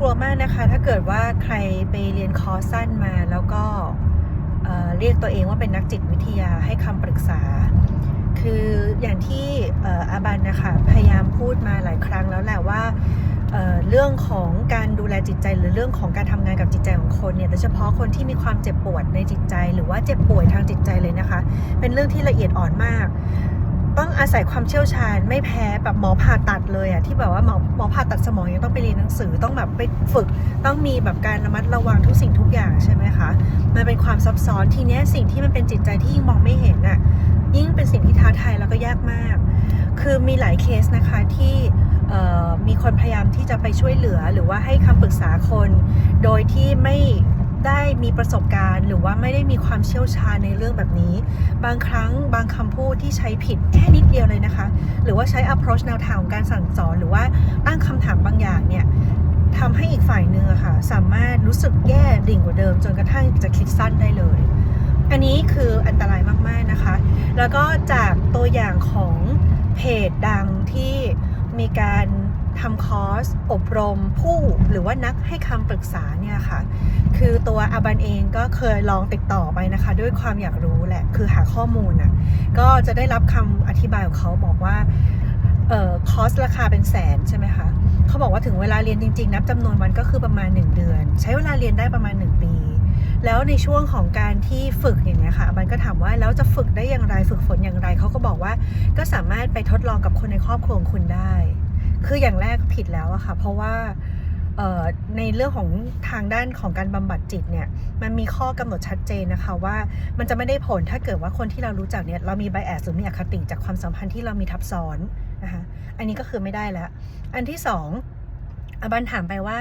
ากลัวมากนะคะ ถ้าเกิดว่าใครไปเรียนคอร์สสั้นมาแล้วก็เเรียกตัวเองว่าเป็นนักจิตวิทยาให้คำปรึกษา คืออย่างที่อาบันนะคะพยายามพูดมาหลายครั้งแล้วแหละว่าเเรื่องของการดูแลจิตใจหรือเรื่องของการทำงานกับจิตใจของคนเนี่ยโดยเฉพาะคนที่มีความเจ็บปวดในจิตใจ หรือว่าเจ็บป่วยทางจิตใจเลยนะคะ เป็นเรื่องที่ละเอียดอ่อนมาก ต้องอาศัยความเชี่ยวชาญไม่แพ้แบบหมอผ่าตัดเลยอะที่แบบว่าหมอหมอผ่าตัดสมองยังต้องไปเรียนหนังสือต้องแบบไปฝึก ต้องมีแบบการระมัดระวังทุกสิ่งทุกอย่างใช่ไหมคะมันเป็นความซับซ้อนทีเนี้ยสิ่งที่มันเป็นจิตใจที่ยิ่งมองไม่เห็นน่ะยิ่งเป็นสิ่งที่ท้าทายแล้วก็ยากมาก คือมีหลายเคสนะคะที่มีคนพยายามที่จะไปช่วยเหลือหรือว่าให้คำปรึกษาคน โดยที่ไม่ ได้มีประสบการณ์ หรือว่าไม่ได้มีความเชี่ยวชาญในเรื่องแบบนี้ บางครั้งบางคำพูดที่ใช้ผิดแค่นิดเดียวเลยนะคะ หรือว่าใช้ approach แนวทางของการสั่งสอนหรือว่าตั้งคำถามบางอย่างเนี่ยทำให้อีกฝ่ายหนึ่งอค่ะ สามารถรู้สึกแย่ดิ่งกว่าเดิม จนกระทั่งจะคิดสั้นได้เลย อันนี้คืออันตรายมากๆนะคะ แล้วก็จากตัวอย่างของเพจดังที่มีการ ทำคอร์สอบรมผู้หรือว่านักให้คำปรึกษาเนี่ยค่ะ คือตัวอาบันเองก็เคยลองติดต่อไปนะคะ ด้วยความอยากรู้แหละ คือหาข้อมูลน่ะ ก็จะได้รับคำอธิบายของเขาบอกว่า เอ่อ คอสราคาเป็นแสนใช่ไหมคะเขาบอกว่าถึงเวลาเรียนจริง ๆ นับจำนวนวันก็คือประมาณ 1 เดือน ใช้เวลาเรียนได้ประมาณ 1 ปีแล้วในช่วงของการที่ฝึกอย่างเนี้ยค่ะ มันก็ถามว่าแล้วจะฝึกได้อย่างไร ฝึกฝนอย่างไร เขาก็บอกว่าก็สามารถไปทดลองกับคนในครอบครัวคุณได้ คืออย่างแรกผิดแล้วอะค่ะ เพราะว่าในเรื่องของทางด้านของการบำบัดจิตเนี่ยมันมีข้อกำหนดชัดเจนนะคะว่ามันจะไม่ได้ผลถ้าเกิดว่าคนที่เรารู้จักเนี่ยเรามีไบแอสหรือมีอคติจากความสัมพันธ์ที่เรามีทับซ้อนนะคะอันนี้ก็คือไม่ได้แล้ว อันที่สองอบันถามไปว่า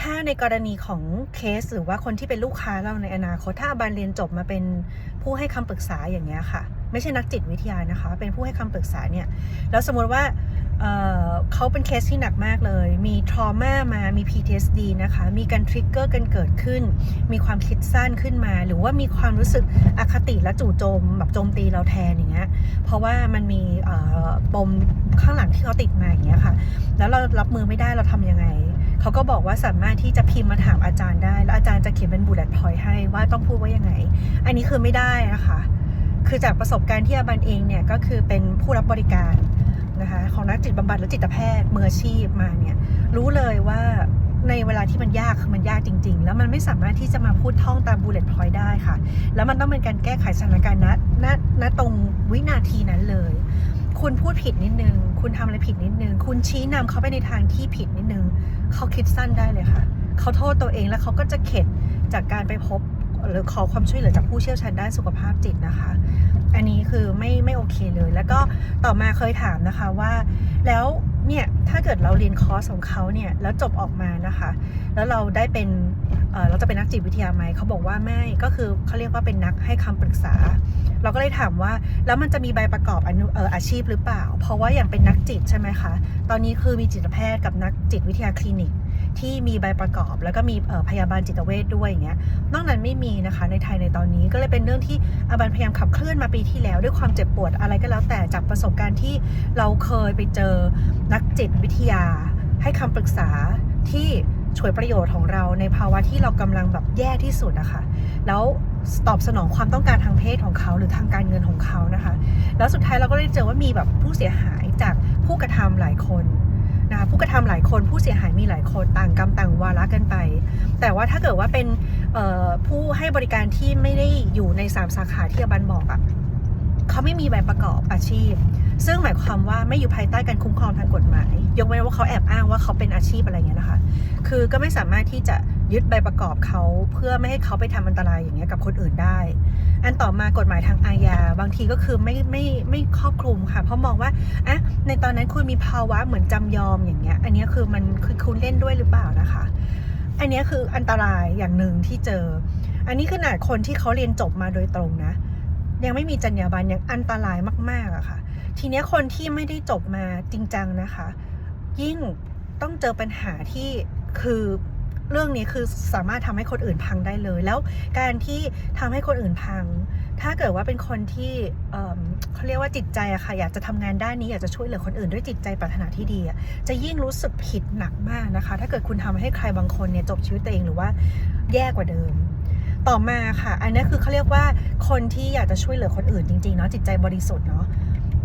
ถ้าในกรณีของเคสหรือว่าคนที่เป็นลูกค้าเราในอนาคตถ้าอบันเรียนจบมาเป็นผู้ให้คำปรึกษาอย่างเงี้ยค่ะ ไม่ใช่นักจิตวิทยานะคะ เป็นผู้ให้คำปรึกษาเนี่ยแล้วสมมติว่า เขาเป็นเคสที่หนักมากเลย มีทรมามา มี PTSD นะคะ มีการทริกเกอร์กันเกิดขึ้น มีความคิดสั้นขึ้นมา หรือว่ามีความรู้สึกอคติและจู่โจมแบบโจมตีเราแทนอย่างเงี้ย เพราะว่ามันมีปมข้างหลังที่เขาติดมาอย่างเงี้ยค่ะ แล้วเรารับมือไม่ได้เราทำยังไง เขาก็บอกว่าสามารถที่จะพิมพ์มาถามอาจารย์ได้ แล้วอาจารย์จะเขียนเป็นบูเลตพอยต์ให้ว่าต้องพูดว่ายังไง อันนี้คือไม่ได้นะคะ คือจากประสบการณ์ที่อาบันเองเนี่ยก็คือเป็นผู้รับบริการ นะคะของนักจิตบำบัดและจิตแพทย์มืออาชีพมาเนี่ยรู้เลยว่าในเวลาที่มันยากคือมันยากจริง ๆ แล้วมันไม่สามารถที่จะมาพูดท่องตามบูเลตพอยต์ได้ค่ะ แล้วมันต้องเป็นการแก้ไขสถานการณ์ณณณตรงวินาทีนั้นเลย คุณพูดผิดนิดนึง คุณทำอะไรผิดนิดนึง คุณชี้นำเขาไปในทางที่ผิดนิดนึง เขาคิดสั้นได้เลยค่ะ เขาโทษตัวเองแล้วเขาก็จะเข็ดจากการไปพบหรือขอความช่วยเหลือจากผู้เชี่ยวชาญด้านสุขภาพจิตนะคะ อันนี้คือไม่ไม่โอเคเลย ต่อมาเคยถามนะคะว่า แล้วเนี่ย ถ้าเกิดเราเรียนคอร์สของเขาเนี่ย แล้วจบออกมานะคะ แล้วเราได้เป็นเเราจะเป็นนักจิตวิทยาไหมเขาบอกว่าไม่ก็คือเขาเรียกว่าเป็นนักให้คำปรึกษา เราก็เลยถามว่าแล้วมันจะมีใบประกอบอออาชีพหรือเปล่า เพราะว่าอย่างเป็นนักจิตใช่ไหมคะ ตอนนี้คือมีจิตแพทย์กับนักจิตวิทยาคลินิก ที่มีใบประกอบ แล้วก็มีพยาบาลจิตเวชด้วยอย่างเงี้ยนอกนั้นไม่มีนะคะในไทยในตอนนี้ก็เลยเป็นเรื่องที่อาบันพยายามขับเคลื่อนมาปีที่แล้ว ด้วยความเจ็บปวดอะไรก็แล้วแต่จากประสบการณ์ที่เราเคยไปเจอนักจิตวิทยา ให้คำปรึกษาที่ช่วยประโยชน์ของเราในภาวะที่เรากำลังแบบแย่ที่สุดนะคะแล้วตอบสนองความต้องการทางเพศของเขาหรือทางการเงินของเขานะคะ แล้วสุดท้ายเราก็ได้เจอว่ามีแบบผู้เสียหายจากผู้กระทำหลายคน นะคะผู้กระทำหลายคนผู้เสียหายมีหลายคนต่างกรรมต่างวาระกันไป แต่ว่าถ้าเกิดว่าเป็นผู้ให้บริการที่ไม่ได้อยู่ในสามสาขาที่อบันบอกอะ่ะเขาไม่มีใบประกอบอาชีพ ซึ่งหมายความว่าไม่อยู่ภายใต้การคุ้มครองทางกฎหมาย ยกเว้นว่าเขาแอบอ้างว่าเขาเป็นอาชีพอะไรเงี้ยนะคะ คือก็ไม่สามารถที่จะ ยึดใบประกอบเขาเพื่อไม่ให้เขาไปทำอันตรายอย่างเงี้ยกับคนอื่นได้ อันต่อมากฎหมายทางอาญาบางทีก็คือไม่ไม่ไม่ครอบคลุมค่ะ เพราะมองว่าอะในตอนนั้นคุณมีภาวะเหมือนจำยอมอย่างเงี้ย อันนี้คือมันคือคุณเล่นด้วยหรือเปล่านะคะ อันนี้คืออันตรายอย่างหนึ่งที่เจอ อันนี้ขนาดคนที่เขาเรียนจบมาโดยตรงนะ ยังไม่มีจรรยาบรรณยังอันตรายมากๆอะค่ะ ทีนี้คนที่ไม่ได้จบมาจริงจังนะคะ ยิ่งต้องเจอปัญหาที่คือ เรื่องนี้คือสามารถทำให้คนอื่นพังได้เลย แล้วการที่ทำให้คนอื่นพัง ถ้าเกิดว่าเป็นคนที่เขาเรียกว่าจิตใจอะค่ะอยากจะทำงานด้านนี้อยากจะช่วยเหลือคนอื่นด้วยจิตใจปรารถนาที่ดีอะจะยิ่งรู้สึกผิดหนักมากนะคะ ถ้าเกิดคุณทำให้ใครบางคนเนี่ยจบชีวิตตัวเองหรือว่าแย่กว่าเดิม ต่อมาค่ะ อันนี้คือเขาเรียกว่าคนที่อยากจะช่วยเหลือคนอื่นจริงๆเนาะจิตใจบริสุทธิ์เนาะ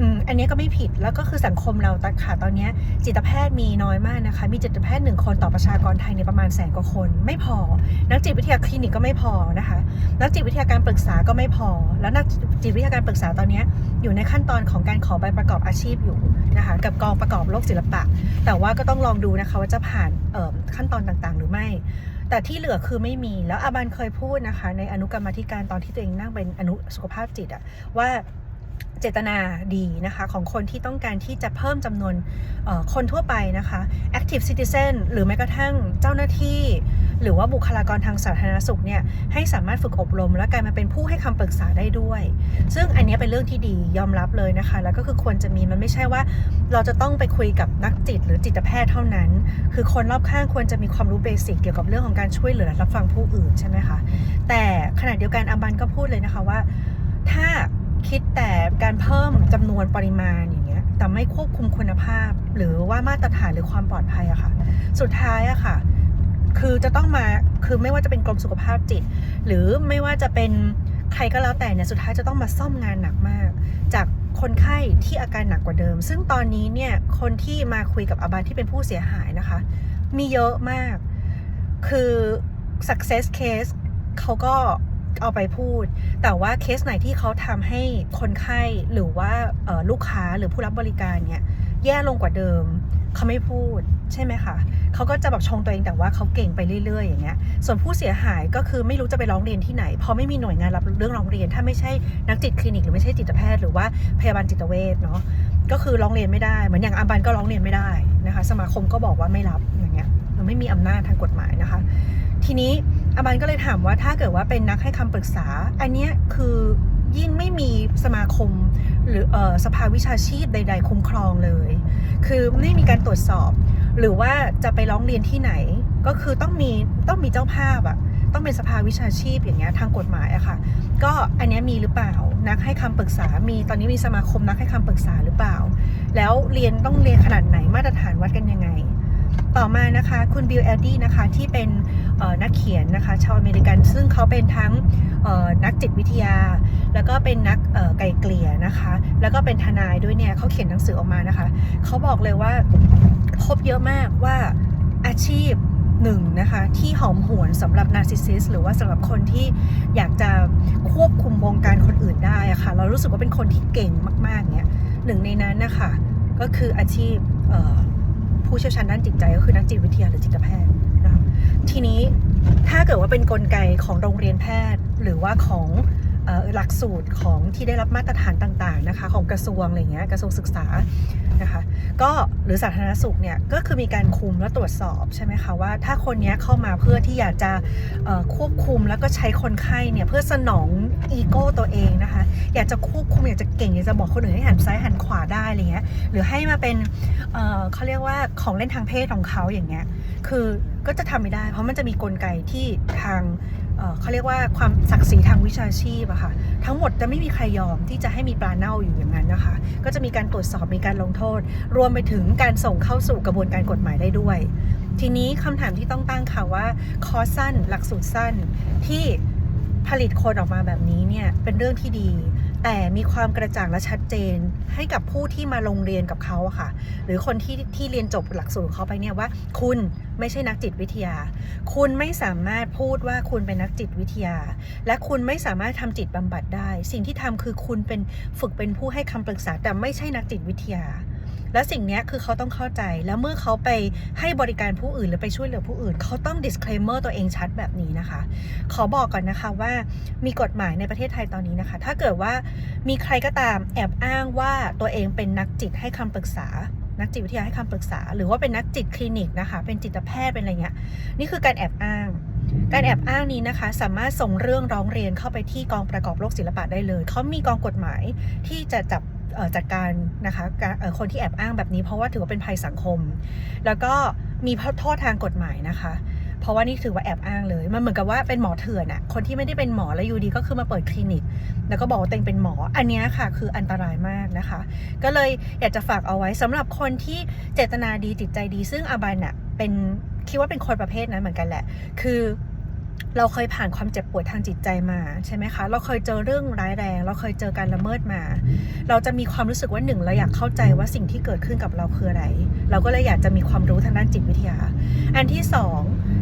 อืมอันนี้ก็ไม่ผิดแล้วก็คือสังคมเราตัค่ะตอนนี้จิตแพทย์มีน้อยมากนะคะ มีจิตแพทย์หนึ่งคนต่อประชากรไทยในประมาณแสนกว่าคน ไม่พอ นักจิตวิทยาคลินิกก็ไม่พอนะคะ นักจิตวิทยาการปรึกษาก็ไม่พอ แล้วนักจิตวิทยาการปรึกษาตอนนี้อยู่ในขั้นตอนของการขอใบประกอบอาชีพอยู่นะคะกับกองประกอบโรคศิลปะ แต่ว่าก็ต้องลองดูนะคะว่าจะผ่านขั้นตอนต่างๆ หรือไม่แต่ที่เหลือคือไม่มีแล้วอาบันเคยพูดนะคะ ในอนุกรรมธิการตอนที่ตัวเองนั่งเป็นอนุสุขภาพจิตอะว่า เจตนาดีนะคะของคนที่ต้องการที่จะเพิ่มจำนวนคนทั่วไปนะคะ active citizen หรือแม้กระทั่งเจ้าหน้าที่ หรือว่าบุคลากรทางสาธารณสุขเนี่ยให้สามารถฝึกอบรม และกลายมาเป็นผู้ให้คำปรึกษาได้ด้วย ซึ่งอันนี้เป็นเรื่องที่ดียอมรับเลยนะคะ แล้วก็คือควรจะมีมันไม่ใช่ว่าเราจะต้องไปคุยกับนักจิต หรือจิตแพทย์เท่านั้น คือคนรอบข้างควรจะมีความรู้เบสิกเกี่ยวกับเรื่องของการช่วยเหลือและรับฟังผู้อื่นใช่ไหมคะแต่ขณะเดียวกันอาบันก็พูดเลยนะคะว่า ถ้า คิดแต่การเพิ่มจำนวนปริมาณอย่างเงี้ย แต่ไม่ควบคุมคุณภาพ หรือว่ามาตรฐานหรือความปลอดภัยอะค่ะ สุดท้ายอะค่ะ คือจะต้องมาคือไม่ว่าจะเป็นกรมสุขภาพจิต หรือไม่ว่าจะเป็นใครก็แล้วแต่เนี่ยสุดท้ายจะต้องมาซ่อมงานหนักมาก จากคนไข้ที่อาการหนักกว่าเดิม ซึ่งตอนนี้เนี่ยคนที่มาคุยกับอาบานที่เป็นผู้เสียหายนะคะ มีเยอะมาก คือ success case เขาก็ เอาไปพูด แต่ว่าเคสไหนที่เขาทำให้คนไข้หรือว่าลูกค้าหรือผู้รับบริการเนี่ยแย่ลงกว่าเดิมเขาไม่พูดใช่ไหมคะเขาก็จะแบบชงตัวเองแต่ว่าเขาเก่งไปเรื่อยๆ อย่างเงี้ย ส่วนผู้เสียหายก็คือไม่รู้จะไปร้องเรียนที่ไหน เพราะไม่มีหน่วยงานรับเรื่องร้องเรียน ถ้าไม่ใช่นักจิตคลินิกหรือไม่ใช่จิตแพทย์หรือว่าพยาบาลจิตเวชเนาะ ก็คือร้องเรียนไม่ได้ เหมือนอย่างอาบันก็ร้องเรียนไม่ได้นะคะ สมาคมก็บอกว่าไม่รับอย่างเงี้ยมันไม่มีอำนาจทางกฎหมายนะคะ ทีนี้ อาบันก็เลยถามว่าถ้าเกิดว่าเป็นนักให้คำปรึกษา อันเนี้ยคือยิ่งไม่มีสมาคมหรือออสภาวิชาชีพใด ๆ คุ้มครองเลย คือไม่มีการตรวจสอบ หรือว่าจะไปร้องเรียนที่ไหน ก็คือต้องมีต้องมีเจ้าภาพอะต้องเป็นสภาวิชาชีพอย่างเงี้ยทางกฎหมายอะค่ะ ก็อันนี้มีหรือเปล่านักให้คำปรึกษา มีตอนนี้มีสมาคมนักให้คำปรึกษาหรือเปล่า แล้วเรียนต้องเรียนขนาดไหนมาตรฐานวัดกันยังไง ต่อมานะคะคุณบิลแอดดี้นะคะที่เป็นนักเขียนนะคะชาวอเมริกัน ซึ่งเขาเป็นทั้งนักจิตวิทยา แล้วก็เป็นนักไกลเกลี่ยนะคะ แล้วก็เป็นทนายด้วยเนี่ยเขาเขียนหนังสือออกมานะคะเขาบอกเลยว่าพบเยอะมากว่าอาชีพหนึ่งนะคะที่หอมหวนสำหรับนาร์ซิสซิสหรือว่าสำหรับคนที่อยากจะควบคุมวงการคนอื่นได้อะค่ะเรารู้สึกว่าเป็นคนที่เก่งมากๆเนี่ยหนึ่งในนั้นนะคะก็คืออาชีพ ผู้เชี่ยวชาญด้านจิตใจก็คือนักจิตวิทยาหรือจิตแพทย์นะคะทีนี้ถ้าเกิดว่าเป็นนกลไกของโรงเรียนแพทย์ หรือว่าของ หลักสูตรของที่ได้รับมาตรฐานต่างๆนะคะของกระทรวงอะไรเงี้ยกระทรวงศึกษานะคะก็หรือสาธารณสุขเนี่ยก็คือมีการคุมและตรวจสอบใช่ไหมคะว่าถ้าคนนี้เข้ามาเพื่อที่อยากจะควบคุมแล้วก็ใช้คนไข้เนี่ยเพื่อสนองอีโก้ตัวเองนะคะอยากจะควบคุมอยากจะเก่งอยากจะบอกคนอื่นให้หันซ้ายหันขวาได้อะไรเงี้ยหรือให้มาเป็นเเขาเรียกว่าของเล่นทางเพศของเขาอย่างเงี้ยคือก็จะทำไม่ได้ เพราะมันจะมีกลไกที่ทาง เขาเรียกว่าความศักดิ์ศรีทางวิชาชีพอะค่ะทั้งหมดจะไม่มีใครยอมที่จะให้มีปลาเน่าอยู่อย่างนั้นนะคะ ก็จะมีการตรวจสอบมีการลงโทษ รวมไปถึงการส่งเข้าสู่กระบวนการกฎหมายได้ด้วย ทีนี้คำถามที่ต้องตั้งค่ะว่าคอร์สสั้น หลักสูตรสั้นที่ผลิตคนออกมาแบบนี้เนี่ยเป็นเรื่องที่ดี แต่มีความกระจ่างและชัดเจนให้กับผู้ที่มาลงเรียนกับเขาค่ะ หรือคนที่ที่เรียนจบหลักสูตรเขาไปเนี่ยว่า คุณไม่ใช่นักจิตวิทยา คุณไม่สามารถพูดว่าคุณเป็นนักจิตวิทยา และคุณไม่สามารถทำจิตบำบัดได้ สิ่งที่ทำคือคุณเป็นฝึกเป็นผู้ให้คำปรึกษาแต่ไม่ใช่นักจิตวิทยา และสิ่งนี้คือเขาต้องเข้าใจแล้วเมื่อเขาไปให้บริการผู้อื่นหรือไปช่วยเหลือผู้อื่น เขาต้อง disclaimer ตัวเองชัดแบบนี้นะคะ ขอบอกก่อนนะคะว่ามีกฎหมายในประเทศไทยตอนนี้นะคะ ถ้าเกิดว่ามีใครก็ตามแอบอ้างว่าตัวเองเป็นนักจิตให้คำปรึกษานักจิตวิทยาให้คำปรึกษา หรือว่าเป็นนักจิตคลินิกนะคะ เป็นจิตแพทย์เป็นอะไรเงี้ยนี่คือการแอบอ้าง การแอบอ้างนี้นะคะ สามารถส่งเรื่องร้องเรียนเข้าไปที่กองประกอบโรคศิลปะได้เลย เขามีกองกฎหมายที่จะจับ จัดการนะคะคนที่แอบอ้างแบบนี้ เพราะว่าถือว่าเป็นภัยสังคม แล้วก็มีโทษทางกฎหมายนะคะ เพราะว่านี่ถือว่าแอบอ้างเลย มันเหมือนกับว่าเป็นหมอเถื่อนอะคนที่ไม่ได้เป็นหมอแล้วอยู่ดีก็คือมาเปิดคลินิก แล้วก็บอกว่าตัวเองเป็นหมอ อันนี้ค่ะ คืออันตรายมากนะคะ ก็เลยอยากจะฝากเอาไว้สำหรับคนที่เจตนาดีจิตใจดี ซึ่งอาบันอะเป็นคิดว่าเป็นคนประเภทนั้นเหมือนกันแหละ คือ เราเคยผ่านความเจ็บปวดทางจิตใจมาใช่ไหมคะ เราเคยเจอเรื่องร้ายแรง เราเคยเจอการละเมิดมา เราจะมีความรู้สึกว่าหนึ่งเราอยากเข้าใจว่าสิ่งที่เกิดขึ้นกับเราคืออะไร เราก็เลยอยากจะมีความรู้ทางด้านจิตวิทยา อันที่สอง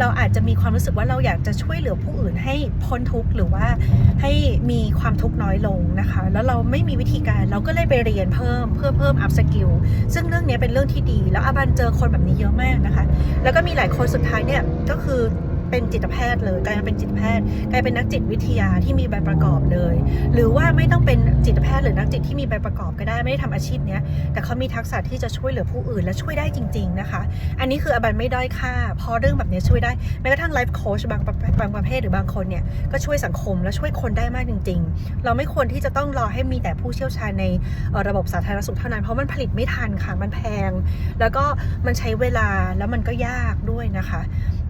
เราอาจจะมีความรู้สึกว่าเราอยากจะช่วยเหลือผู้อื่นให้พ้นทุกข์หรือว่าให้มีความทุกข์น้อยลงนะคะ แล้วเราไม่มีวิธีการเราก็เลยไปเรียนเพิ่มเพื่อเพิ่มอัพสกิลซึ่งเรื่องนี้เป็นเรื่องที่ดี แล้วอาบันเจอคนแบบนี้เยอะมากนะคะ แล้วก็มีหลายคนสุดท้ายเนี่ยก็คือ เป็นจิตแพทย์เลยกลายมาเป็นจิตแพทย์ กลายเป็นนักจิตวิทยาที่มีใบประกอบเลย หรือว่าไม่ต้องเป็นจิตแพทย์หรือนักจิตที่มีใบประกอบก็ได้ไม่ได้ทำอาชีพเนี้ยแต่เขามีทักษะที่จะช่วยเหลือผู้อื่นและช่วยได้จริง ๆนะคะ อันนี้คืออบันไม่ด้อยค่าพราะเรื่องแบบนี้ช่วยได้แม้กระทั่งไลฟ์โค้ชบางประบางประเภทหรือบางคนเนี่ยก็ช่วยสังคมและช่วยคนได้มากจริง ๆ เราไม่ควรที่จะต้องรอให้มีแต่ผู้เชี่ยวชาญในระบบสาธารณสุขเท่านั้นเพราะมันผลิตไม่ทันค่ะมันแพง แล้วก็มันใช้เวลาแล้วมันก็ยากด้วยนะคะ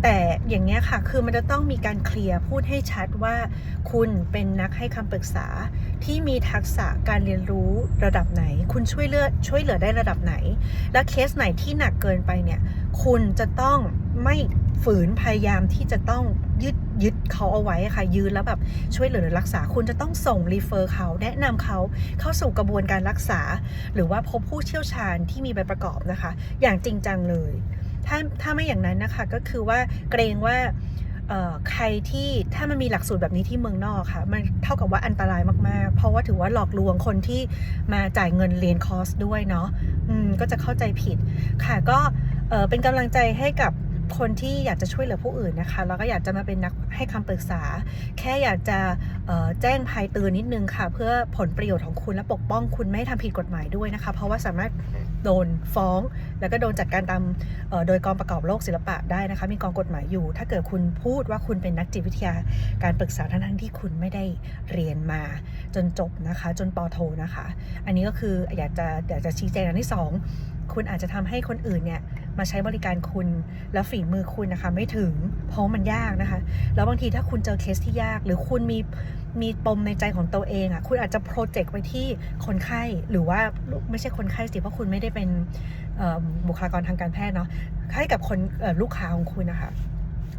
แต่อย่างเงี้ยค่ะ คือมันจะต้องมีการเคลียร์พูดให้ชัดว่า คุณเป็นนักให้คำปรึกษาที่มีทักษะการเรียนรู้ระดับไหน คุณช่วยเลือช่วยเหลือได้ระดับไหน และเคสไหนที่หนักเกินไปเนี่ย คุณจะต้องไม่ฝืนพยายามที่จะต้องยึดยึดเขาเอาไว้ค่ะ ยืนแล้วแบบช่วยเหลือรักษา คุณจะต้องส่งรีเฟอร์เขาแนะนำเขาเข้าสู่กระบวนการรักษา หรือว่าพบผู้เชี่ยวชาญที่มีใบประกอบนะคะ อย่างจริงจังเลย ถ้าถ้าไม่อย่างนั้นนะคะก็คือว่าเกรงว่าใครที่ถ้ามันมีหลักสูตรแบบนี้ที่เมืองนอกค่ะ มันเท่ากับว่าอันตรายมากๆ เพราะว่าถือว่าหลอกลวงคนที่มาจ่ายเงินเรียนคอร์สด้วยเนาะก็จะเข้าใจผิดค่ะก็เออเป็นกำลังใจให้กับ คนที่อยากจะช่วยเหลือผู้อื่นนะคะแล้วก็อยากจะมาเป็นนักให้คำปรึกษา แค่อยากจะแจ้งภัยเตือนนิดนึงค่ะ เพื่อผลประโยชน์ของคุณและปกป้องคุณไม่ให้ทำผิดกฎหมายด้วยนะคะ เพราะว่าสามารถโดนฟ้อง แล้วก็โดนจัดการตามโดยกองประกอบโลกศิลปะได้นะคะ มีกองกฎหมายอยู่ ถ้าเกิดคุณพูดว่าคุณเป็นนักจิตวิทยาการปรึกษาทั้งๆที่คุณไม่ได้เรียนมา จนจบนะคะ จนปอโทนะคะ อันนี้ก็คืออยากจะอยากจะชี้แจงอันที่สอง คุณอาจจะทำให้คนอื่นเนี่ยมาใช้บริการคุณแล้วฝีมือคุณนะคะไม่ถึง เพราะมันยากนะคะ แล้วบางทีถ้าคุณเจอเคสที่ยาก หรือคุณมีมีปมในใจของตัวเองอะ่ะคุณอาจจะโปรเจกต์ไปที่คนไข้หรือว่าไม่ใช่คนไข้สิเพราะคุณไม่ได้เป็นบุคลากรทางการแพทย์เนาะให้กับคนลูกค้าของคุณนะคะ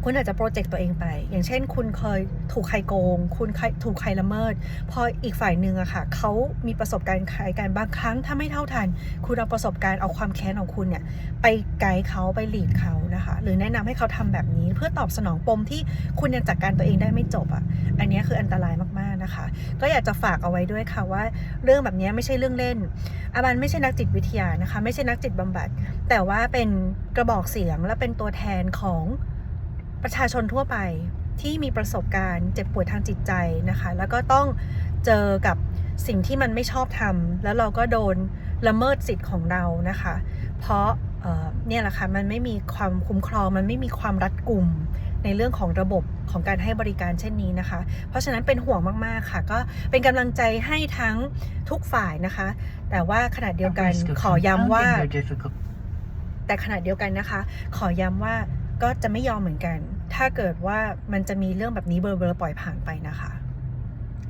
คุณอาจจะโปรเจกต์ตัวเองไป อย่างเช่น คุณเคยถูกใครโกง คุณคถูกใครละเมิด พออีกฝ่ายหนึ่งอะค่ะเขามีประสบการณ์คล้ายกันบางครั้งถ้าไม่เท่าทัน คุณเอาประสบการณ์เอาความแค้นของคุณเนี่ยไปไกด์เขาไปหลีดเขานะคะ หรือแนะนำให้เขาทำแบบนี้เพื่อตอบสนองปมที่คุณยังจัดการตัวเองได้ไม่จบอะอันนี้คืออันตรายมากๆนะคะ ก็อยากจะฝากเอาไว้ด้วยค่ะว่า เรื่องแบบนี้ไม่ใช่เรื่องเล่น อาบันไม่ใช่นักจิตวิทยานะคะ ไม่ใช่นักจิตบำบัด แต่ว่าเป็นกระบอกเสียงและเป็นตัวแทนของ ประชาชนทั่วไปที่มีประสบการณ์เจ็บป่วยทางจิตใจนะคะ แล้วก็ต้องเจอกับสิ่งที่มันไม่ชอบทำแล้วเราก็โดนละเมิดสิทธิ์ของเรานะคะ เพราะเอ่อเนี่ยแหละค่ะมันไม่มีความคุ้มครองมันไม่มีความรัดกุมในเรื่องของระบบของการให้บริการเช่นนี้นะคะ เพราะฉะนั้นเป็นห่วงมาก ๆ ค่ะ ก็เป็นกำลังใจให้ทั้งทุกฝ่ายนะคะ แต่ว่าขณะเดียวกันขอย้ำว่า แต่ขณะเดียวกันนะคะ ขอย้ำว่า ก็จะไม่ยอมเหมือนกัน ถ้าเกิดว่ามันจะมีเรื่องแบบนี้เบลอๆปล่อยผ่านไปนะคะ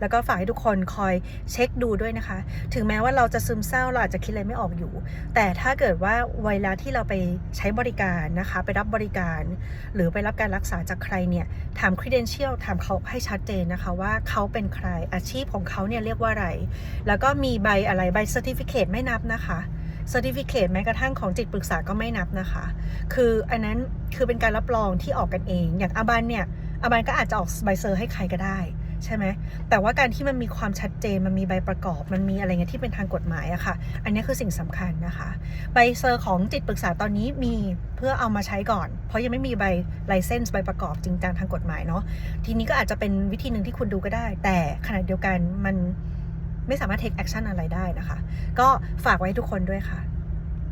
แล้วก็ฝากให้ทุกคนคอยเช็คดูด้วยนะคะ ถึงแม้ว่าเราจะซึมเศร้าเราอาจจะคิดอะไรไม่ออกอยู่ แต่ถ้าเกิดว่าเวลาที่เราไปใช้บริการนะคะ ไปรับบริการ หรือไปรับการรักษาจากใครเนี่ย ถาม credential ถามเขาให้ชัดเจนนะคะว่าเขาเป็นใครอาชีพของเขาเนี่ยเรียกว่าอะไร แล้วก็มีใบอะไรใบ certificate ไม่นับนะคะ certificate แม้กระทั่งของจิตปรึกษาก็ไม่นับนะคะ คืออันนั้น คือเป็นการรับรองที่ออกกันเอง อย่างอาบันเนี่ยอาบันก็อาจจะออกใบเซอร์ให้ใครก็ได้ใช่ไหมแต่ว่าการที่มันมีความชัดเจนมันมีใบประกอบ มันมีอะไรเงี้ยที่เป็นทางกฎหมายอะค่ะ อันนี้คือสิ่งสำคัญนะคะ ใบเซอร์ของจิตปรึกษาตอนนี้มีเพื่อเอามาใช้ก่อน เพราะยังไม่มีใบไลเซนส์ใบประกอบจริงจังทางกฎหมายเนาะทีนี้ก็อาจจะเป็นวิธีหนึ่งที่คุณดูก็ได้ แต่ขณะเดียวกันมันไม่สามารถ take action อะไรได้นะคะ ก็ฝากไว้ทุกคนด้วยค่ะ